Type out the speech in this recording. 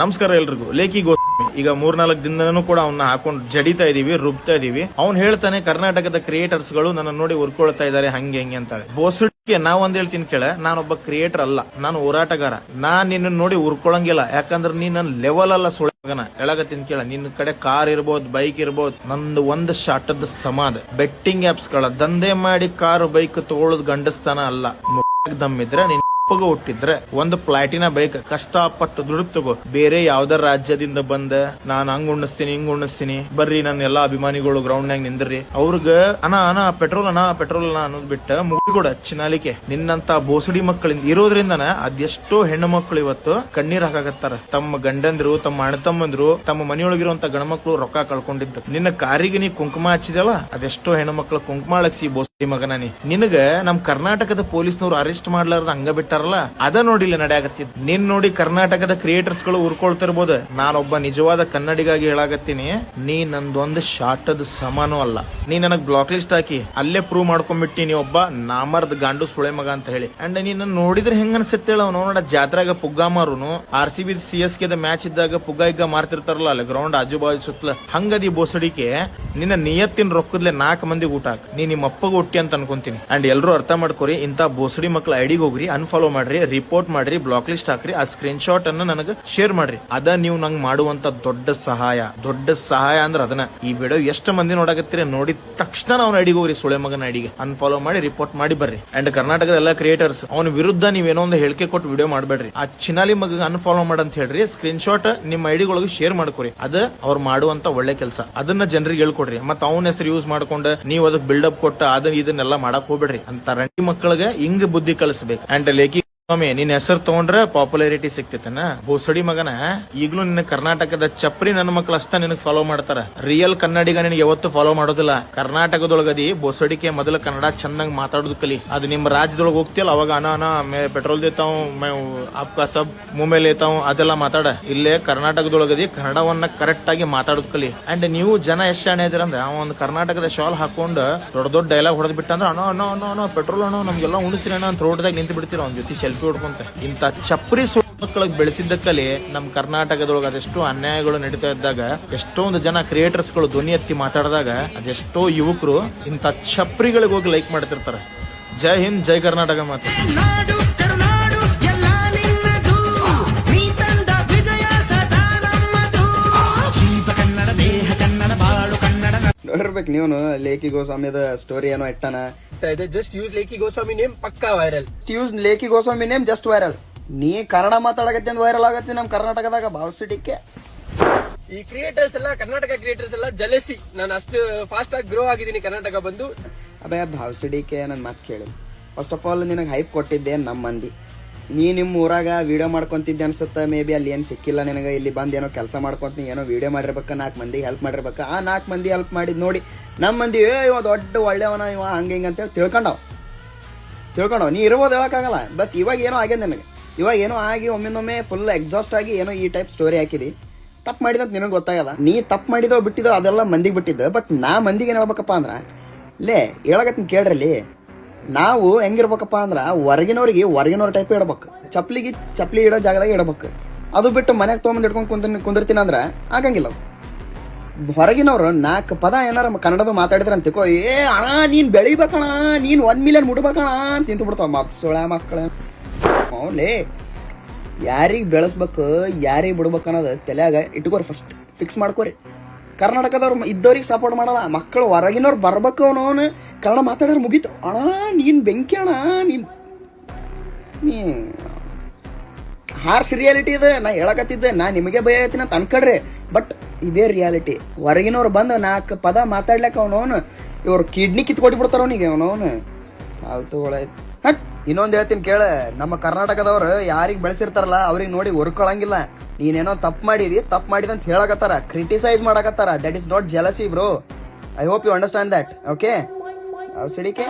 ನಮಸ್ಕಾರ ಎಲ್ರಿಗೂ. ಲೇಖಿ ಗೋಸ್ವಾಮಿ. ಈಗ ಮೂರ್ನಾಲ್ಕು ದಿನನೂ ಕೂಡ ಅವನ್ನ ಹಾಕೊಂಡು ಜಡಿತಾ ಇದೀವಿ, ರುಬ್ತಾ ಇದೀವಿ. ಅವ್ನು ಹೇಳ್ತಾನೆ ಕರ್ನಾಟಕದ ಕ್ರಿಯೇಟರ್ಸ್ಗಳು ನನ್ನ ನೋಡಿ ಉರ್ಕೊಳ್ತಾ ಇದಾರೆ, ಹಂಗೆ ಹಂಗೆ ಅಂತಾಳೆ. ಬೋಸಡ್ಗೆ ನಾ ಒಂದ್ ಹೇಳ್ತೀನಿ ಕೇಳ ನಾನೊಬ್ಬ ಕ್ರಿಯೇಟರ್ ಅಲ್ಲ, ನಾನು ಹೋರಾಟಗಾರ. ನಾ ನಿನ್ನ ನೋಡಿ ಉರ್ಕೊಳಂಗಿಲ್ಲ, ಯಾಕಂದ್ರೆ ನೀ ನನ್ನ ಲೆವೆಲ್ ಅಲ್ಲ ಸುಳಗನ ಮಗನ. ತಿನ್ ಕೇಳ, ನಿನ್ನ ಕಡೆ ಕಾರ್ ಇರ್ಬೋದು ಬೈಕ್ ಇರ್ಬೋದು, ನಂದು ಒಂದ್ ಶಾಟದ ಸಮಾಧ. ಬೆಟ್ಟಿಂಗ್ ಆಪ್ಸ್ಗಳ, ದಂಧೆ ಮಾಡಿ ಕಾರು ಬೈಕ್ ತಗೊಳ್ಳೋದು ಗಂಡಸ್ತಾನ ಅಲ್ಲ. ದಮ್ಮಿದ್ರೆ ನಿನ್ ಅಪ್ಪಗ ಹುಟ್ಟಿದ್ರೆ ಒಂದು ಪ್ಲಾಟಿನ ಬೈಕ್ ಕಷ್ಟಪಟ್ಟು ದುಡ್ಡು ತಗೋ. ಬೇರೆ ಯಾವ್ದಾರ ರಾಜ್ಯದಿಂದ ಬಂದ, ನಾನ್ ಹಂಗ ಉಣ್ಣಿಸ್ತೀನಿ ಹಿಂಗ್ ಉಣ್ಣಿಸ್ತೀನಿ ಬರ್ರಿ ನನ್ನ ಎಲ್ಲಾ ಅಭಿಮಾನಿಗಳು ಗ್ರೌಂಡ್ ನಾಗ ನಿಂದ್ರಿ. ಅವ್ರಗ ಅನಾ ಅನಾ ಪೆಟ್ರೋಲ್ ಅನಾ ಪೆಟ್ರೋಲ್ ಅನಾ ಅನ್ನೋದ್ ಬಿಟ್ಟ ಮುಗಿಗೂಡ ಚಿನಾಲಿಕೆ ನಿನ್ನಂತ ಬೋಸಡಿ ಮಕ್ಕಳಿಂದ ಇರೋದ್ರಿಂದನ ಅದೆಷ್ಟೋ ಹೆಣ್ಣು ಮಕ್ಕಳು ಇವತ್ತು ಕಣ್ಣೀರ್ ಹಾಕಾಕತ್ತಾರ. ತಮ್ಮ ಗಂಡಂದ್ರು, ತಮ್ಮ ಅಣ್ಣ ತಮ್ಮಂದ್ರು ತಮ್ಮ ಮನೆಯೊಳಗಿರುವಂತ ಗಣಮಕ್ಳು ರೊಕ್ಕ ಕಳ್ಕೊಂಡಿದ್ದ. ನಿನ್ನ ಕಾರಿಗೆ ನೀ ಕುಂಕುಮ ಹಚ್ಚಿದಲ್ಲ ಅದೆಷ್ಟೋ ಹೆಣ್ಣು ಮಕ್ಕಳು ಕುಂಕುಮ ಅಳಗ್ಸಿ ಬೋಸಡಿ ಮಗನ ನಿನಗ ನಮ್ ಕರ್ನಾಟಕದ ಪೊಲೀಸ್ನವ್ರು ಅರೆಸ್ಟ್ ಮಾಡ್ಲಾರ್ದ ಹಂಗ ಬಿಟ್ಟಾರಲ್ಲ ಅದ ನೋಡಿಲ್ಲ ನಡೆಯಾಗತ್ತಿದ್ ನಿನ್ ನೋಡಿ ಕರ್ನಾಟಕದ ಕ್ರಿಯೇಟರ್ಸ್ಗಳು ಉರ್ಕೊಳ್ತಿರ್ಬೋದು. ನಾನೊಬ್ಬ ನಿಜವಾದ ಕನ್ನಡಿಗಾಗಿ ಹೇಳಾಗತ್ತೀನಿ ನೀ ನಂದೊಂದು ಶಾಟದ ಸಮಾನೂ ಅಲ್ಲ. ನೀ ನನಗ್ ಬ್ಲಾಕ್ ಲಿಸ್ಟ್ ಹಾಕಿ, ಅಲ್ಲೇ ಪ್ರೂವ್ ಮಾಡ್ಕೊಂಡ್ಬಿಟ್ಟಿ ನೀ ಒಬ್ಬ ನಾಮರ್ದ ಗಾಂಡು ಸುಳೆ ಮಗ ಅಂತ ಹೇಳಿ. ಅಂಡ್ ನೀನ್ ನೋಡಿದ್ರೆ ಹೆಂಗ ಅನ್ಸುತ್ತೆ ಹೇಳ ನೋಡ ಜಾತ್ರಾಗ ಪುಗ್ಗ ಮಾರುನು. R C B C S K match ಇದ್ದಾಗ ಪುಗ್ಗ ಇಗ್ಗ ಮಾರ್ತಿರ್ತಾರಲ್ಲ, ಅಲ್ಲಿ ಗ್ರೌಂಡ್ ಆಜು ಬಾಜು ಸುತ್ತಲ ಹಂಗದಿ ಬೋಸಡಿಕೆ, ನಿನ್ನ ನಿಯತ್ತಿನ ರೊಕ್ಕದ್ಲೆ ನಾಲ್ಕು ಮಂದಿ ಊಟ ಹಾಕ್. ನೀ ನಿಮ್ಮ ಅಪ್ಪಗ ಹುಟ್ಟಿ ಅಂತ ಅನ್ಕೊಂತೀನಿ. ಅಂಡ್ ಎಲ್ಲರೂ ಅರ್ಥ ಮಾಡ್ಕೊರಿ ಇಂತ ಬೋಸಡಿ ಮಕ್ಳ ಐಡಿಗೆ ಹೋಗ್ರಿ ಅನ್ಫಾಲೋ ಮಾಡ್ರಿ ರಿಪೋರ್ಟ್ ಮಾಡ್ರಿ ಬ್ಲಾಕ್ ಲಿಸ್ಟ್ ಹಾಕ್ರಿ, ಆ ಸ್ಕ್ರೀನ್ ಶಾಟ್ ಅನ್ನ ನನಗೆ ಶೇರ್ ಮಾಡ್ರಿ. ಅದ ನೀವು ನಂಗೆ ಮಾಡುವಂತ ದೊಡ್ಡ ಸಹಾಯ. ದೊಡ್ಡ ಸಹಾಯ ಅಂದ್ರೆ ಅದನ್ನ ಈ ವಿಡಿಯೋ ಎಷ್ಟು ಮಂದಿ ನೋಡಾಕತ್ತೀರಿ ನೋಡಿದ ತಕ್ಷಣ ಅವ್ನ ಅಡಿಗೆ ಹೋಗ್ರಿ ಸುಳೆ ಮಗನ ಐಡಿಗೆ. ಅನ್ಫಾಲೋ ಮಾಡಿ ರಿಪೋರ್ಟ್ ಮಾಡಿ ಬರ್ರಿ. ಅಂಡ್ ಕರ್ನಾಟಕದ ಎಲ್ಲ ಕ್ರಿಯೇಟರ್ಸ್ ಅವನ ವಿರುದ್ಧ ನೀವೇನೋ ಒಂದು ಹೇಳಿಕೆ ಕೊಟ್ಟು ವಿಡಿಯೋ ಮಾಡಬೇಡ್ರಿ. ಆ ಚಿನಾಲಿ ಮಗ ಅನ್ಫಾಲೋ ಮಾಡಂತ ಹೇಳ್ರಿ ಸ್ಕ್ರೀನ್ ಶಾಟ್ ನಿಮ್ಮ ಐಡಿಗಳಿಗೆ ಶೇರ್ ಮಾಡ್ಕೊರಿ. ಅದ ಅವ್ರು ಮಾಡುವಂತ ಒಳ್ಳೆ ಕೆಲಸ. ಅದನ್ನ ಜನರಿಗೆ ಹೇಳ್ಕೊಡ್ರಿ. ಮತ್ತ ಅವನ ಹೆಸರು ಯೂಸ್ ಮಾಡ್ಕೊಂಡು ನೀವು ಅದಕ್ಕೆ ಬಿಲ್ಡಪ್ ಕೊಟ್ಟ ಅದನ್ನ ಇದನ್ನೆಲ್ಲ ಮಾಡಕ್ ಹೋಗ್ಬೇಡ್ರಿ. ಅಂತ ರಂಡಿ ಮಕ್ಕಳಿಗೆ ಹಿಂಗ್ ಬುದ್ಧಿ ಕಲಿಸ್ಬೇಕು. ಅಂಡ್ ಲೇಖಿ ಸ್ವಾಮಿ ನಿನ್ನ ಹೆಸರು ತಗೊಂಡ್ರೆ ಪಾಪ್ಯುಲಾರಿಟಿ ಸಿಕ್ತೈತನ? ಬೋಸಡಿ ಮಗನ, ಈಗಲೂ ನಿನ್ನ ಕರ್ನಾಟಕದ ಚಪ್ರಿ ನನ್ನ ಮಕ್ಕಳು ಅಷ್ಟ ನಿನಗೆ ಫಾಲೋ ಮಾಡ್ತಾರ. ರಿಯಲ್ ಕನ್ನಡಿಗ ನಿನಗೆ ಯಾವತ್ತು ಫಾಲೋ ಮಾಡೋದಿಲ್ಲ. ಕರ್ನಾಟಕದೊಳಗದಿ ಬೋಸಡಿಕೆ ಮೊದಲ ಕನ್ನಡ ಚಂದಂಗ್ ಮಾತಾಡೋದು ಕಲಿ. ಅದು ನಿಮ್ಮ ರಾಜ್ಯದೊಳಗೆ ಹೋಗ್ತಿಲ್ಲ ಅವಾಗ ಅನ ಅನ ಪೆಟ್ರೋಲ್ ದೇತಾವ್ ಅಪ್ಪ ಸಬ್ ಮುಮೆ ಲೇತಾವ್, ಅದೆಲ್ಲ ಮಾತಾಡ. ಇಲ್ಲೇ ಕರ್ನಾಟಕದೊಳಗದಿ ಕನ್ನಡವನ್ನ ಕರೆಕ್ಟ್ ಆಗಿ ಮಾತಾಡೋದು ಕಲಿ. ಅಂಡ್ ನೀವು ಜನ ಎಷ್ಟು ಶಾಣೆ ಇದ್ರಂದ್ರೆ ಅವ ಒಂದು ಕರ್ನಾಟಕದ ಶಾಲ್ ಹಾಕೊಂಡು ದೊಡ್ಡ ದೊಡ್ಡ ಡೈಲಾಗ್ ಹೊಡೆದ್ ಬಿಟ್ಟ ಅಂದ್ರೆ ಅನೋ ಅಣ್ಣ ಅಣ್ಣ ಅಣ್ಣ ಪೆಟ್ರೋಲ್ ಅಣ್ಣ, ನಮ್ಗೆಲ್ಲ ಉಣಿಸ್ರಿ ಅಣ್ಣ ಅಂತ ರೋಡ್ದಾಗ ನಿಂತು ಬಿಡ್ತೀರ ಅವ್ನ ಜೊತೆ ಸೆಲ್ಫಿ ಹೊಡ್ಕೊಂತ. ಇಂತ ಚಪ್ರಿ ಮಕ್ಕಳಿಗೆ ಬೆಳೆಸಿದ್ದಕ್ಕಲ್ಲಿ ನಮ್ಮ ಕರ್ನಾಟಕದೊಳಗೆ ಅದೆಷ್ಟೋ ಅನ್ಯಾಯಗಳು ನಡೀತಾ ಇದ್ದಾಗ ಎಷ್ಟೊಂದು ಜನ ಕ್ರಿಯೇಟರ್ಸ್ಗಳು ಧ್ವನಿ ಎತ್ತಿ ಮಾತಾಡಿದಾಗ ಅದೆಷ್ಟೋ ಯುವಕರು ಇಂಥ ಚಪ್ರಿಗಳಿಗೆ ಹೋಗಿ ಲೈಕ್ ಮಾಡ್ತಿರ್ತಾರೆ. ಜೈ ಹಿಂದ್ ಜೈ ಕರ್ನಾಟಕ ಮಾತು. ನಾಡು ಕರುನಾಡು ಎಲ್ಲ ನಿನ್ನದು. ನೀ ತಂದ ವಿಜಯ ಸದಾ ನಮ್ಮದು ಜೀವ ಕನ್ನಡ ದೇಹ ಕನ್ನಡ ಬಾಳು ಕನ್ನಡ. ನೋಡಿರ್ಬೇಕು ನೀವು ಲೇಖಿ ಗೋಸ್ವಾಮಿದ ಸ್ಟೋರಿ ಏನೋ ಇಟ್ಟಾನ. ಆಗ್ತಾ ಇದೆ. Just use Lekhi Goswami name ಪಕ್ಕಾ viral use Lekhi Goswami name just viral ನೀ ಕನ್ನಡ ಮಾತಾಡಕತ್ತೆ ಅಂತ ವೈರಲ್ ಆಗತ್ತೆ ನಮ್ ಕರ್ನಾಟಕದಾಗ ಭಾವಸಿಟಿಕ್ಕೆ. ಈ ಕ್ರಿಯೇಟರ್ಸ್ ಎಲ್ಲ ಕರ್ನಾಟಕ ಕ್ರಿಯೇಟರ್ಸ್ ಎಲ್ಲ ಜಲಸಿ. ನಾನು ಅಷ್ಟು ಫಾಸ್ಟ್ ಆಗಿ ಗ್ರೋ ಆಗಿದ್ದೀನಿ ಕರ್ನಾಟಕ ಬಂದು. ಅಬೇ ಭಾವಸಿಡಿಕೆ ನನ್ನ ಮಾತು ಕೇಳಿ. ಫಸ್ಟ್ ಆಫ್ ಆಲ್ ನಿನಗೆ ಹೈಪ್ ಕೊಟ್ಟಿದ್ದೆ ನಮ್ಮ ಮಂದಿ ನೀ ನಿಮ್ಮ ಊರಾಗ ವಿಡಿಯೋ ಮಾಡ್ಕೊತಿದ್ದೆ ಅನ್ಸುತ್ತೆ? ಮೇ ಬಿ ಅಲ್ಲಿ ಏನು ಸಿಕ್ಕಿಲ್ಲ ನಿನಗೆ? ಇಲ್ಲಿ ಬಂದು ಏನೋ ಕೆಲಸ ಮಾಡ್ಕೊತೀನಿ, ಏನೋ ವಿಡಿಯೋ ಮಾಡಿರ್ಬೇಕು, ನಾಲ್ಕು ಮಂದಿಗೆ ಹೆಲ್ಪ್ ಮಾಡಿರ್ಬೇಕು. ಆ ನಾಲ್ಕು ಮಂದಿ ಹೆಲ್ಪ್ ಮಾಡಿದ್ ನೋಡಿ ನಮ್ಮ ಮಂದಿ, ಏ, ಇವ ದೊಡ್ಡ ಒಳ್ಳೆಯವನ, ಇವ ಹಂಗೆ ಹಿಂಗೆ ಅಂತೇಳಿ ತಿಳ್ಕೊಂಡವ್. ತಿಳ್ಕೊಂಡವ್. ನೀ ಇರ್ಬೋದು ಹೇಳೋಕ್ಕಾಗಲ್ಲ ಬಟ್ ಇವಾಗ ಏನೋ ಆಗ್ಯದ ನಿನಗೆ. ಇವಾಗ ಏನೋ ಆಗಿ ಒಮ್ಮೆನೊಮ್ಮೆ ಫುಲ್ ಎಕ್ಸಾಸ್ಟ್ ಆಗಿ ಏನೋ ಈ ಟೈಪ್ ಸ್ಟೋರಿ ಹಾಕಿದಿ. ತಪ್ಪು ಮಾಡಿದಂತ ನಿನಗೆ ಗೊತ್ತಾಗದ ನೀ ತಪ್ಪು ಮಾಡಿದೋ ಬಿಟ್ಟಿದೋ ಅದೆಲ್ಲ ಮಂದಿಗೆ ಬಿಟ್ಟಿದ್ದು. ಬಟ್ ನಾ ಮಂದಿಗೆ ಏನು ಹೇಳ್ಬೇಕಪ್ಪ ಅಂದ್ರೆ, ಲೇ, ಹೇಳಕತ್ತೀನಿ ಕೇಳ್ರಲ್ಲಿ ನಾವು ಹೆಂಗಿರ್ಬೇಕಪ್ಪ ಅಂದ್ರೆ ಹೊರಗಿನವ್ರಿಗೆ ಹೊರಗಿನವ್ರ ಟೈಪ್ ಇಡ್ಬೇಕು. ಚಪ್ಲಿಗೆ ಚಪ್ಲಿ ಇಡೋ ಜಾಗದಾಗ ಇಡ್ಬೇಕು. ಅದು ಬಿಟ್ಟು ಮನೆಗೆ ತೊಗೊಂಬಂದು ಇಟ್ಕೊಂಡು ಕುಂದ್ರ ಕುಂದಿರ್ತೀನಿ ಅಂದ್ರೆ ಆಗಂಗಿಲ್ಲ ಹೊರಗಿನವ್ರು ನಾಲ್ಕು ಪದ ಏನಾರ ಕನ್ನಡದ ಮಾತಾಡಿದ್ರೆ ಅಂತಿಕೋ ಏ ಅಣ್ಣ, ನೀನ್ ಬೆಳಿಬೇಕಣ ನೀನ್ ಒನ್ ಮಿಲಿಯನ್ ಮುಟ್ಬೇಕಣ ಅಂತ ನಿಂತು ಬಿಡ್ತಾವ ಸೊಳ ಮಕ್ಕಳ. ಅವಲೇ ಯಾರಿಗೆ ಬೆಳೆಸ್ಬೇಕು, ಯಾರಿಗೆ ಬಿಡ್ಬೇಕು ಅನ್ನೋದು ತಲೆಯಾಗ ಇಟ್ಕೋರಿ ಫಸ್ಟ್ ಫಿಕ್ಸ್ ಮಾಡ್ಕೋರಿ. ಕರ್ನಾಟಕದವ್ರು ಇದ್ದವ್ರಿಗೆ ಸಪೋರ್ಟ್ ಮಾಡಲ್ಲ ಮಕ್ಕಳು ಹೊರಗಿನವ್ರು ಬರ್ಬೇಕು ಅವನು ಕನ್ನಡ ಮಾತಾಡಿದ್ರೆ ಮುಗೀತು ಅಣ್ಣ ನೀನ್ ಬೆಂಕಿ ಅಣ್ಣ ನೀನ್ ನೀ ಹಾರ್ಸ್ ರಿಯಾಲಿಟಿ ಇದೆ ನಾ ಹೇಳಕತ್ತಿದ್ದೆ ನಾ ನಿಮಗೆ ಭಯ ಐತಿನ ಅಂತ ಅನ್ಕಡ್ರಿ ಬಟ್ ಇದೇ ರಿಯಾಲಿಟಿ ಹೊರಗಿನವ್ರು ಬಂದು ನಾಲ್ಕು ಪದ ಮಾತಾಡ್ಲಕ್ಕ ಅವನವನು ಇವ್ರು ಕಿಡ್ನಿ ಕಿತ್ಕೊಟ್ಟು ಬಿಡ್ತಾರ ಅವನಿಗೆ ಅವನವನು ಫಾಲ್ತುಗಳ ಹಟ್ ಇನ್ನೊಂದು ಹೇಳ್ತೀನಿ ಕೇಳ ನಮ್ಮ ಕರ್ನಾಟಕದವ್ರು ಯಾರಿಗೆ ಬೆಳೆಸಿರ್ತಾರಲ್ಲ ಅವ್ರಿಗೆ ನೋಡಿ ಹೊರ್ಕೊಳಂಗಿಲ್ಲ ನೀನೇನೋ ತಪ್ಪು ಮಾಡಿದಿ ತಪ್ಪು ಮಾಡಿದ ಅಂತ ಹೇಳಕತ್ತಾರ ಕ್ರಿಟಿಸೈಸ್ ಮಾಡಕತ್ತಾರ. That is not jealousy bro I hope you understand that okay ಸಿಡಿಕೆ?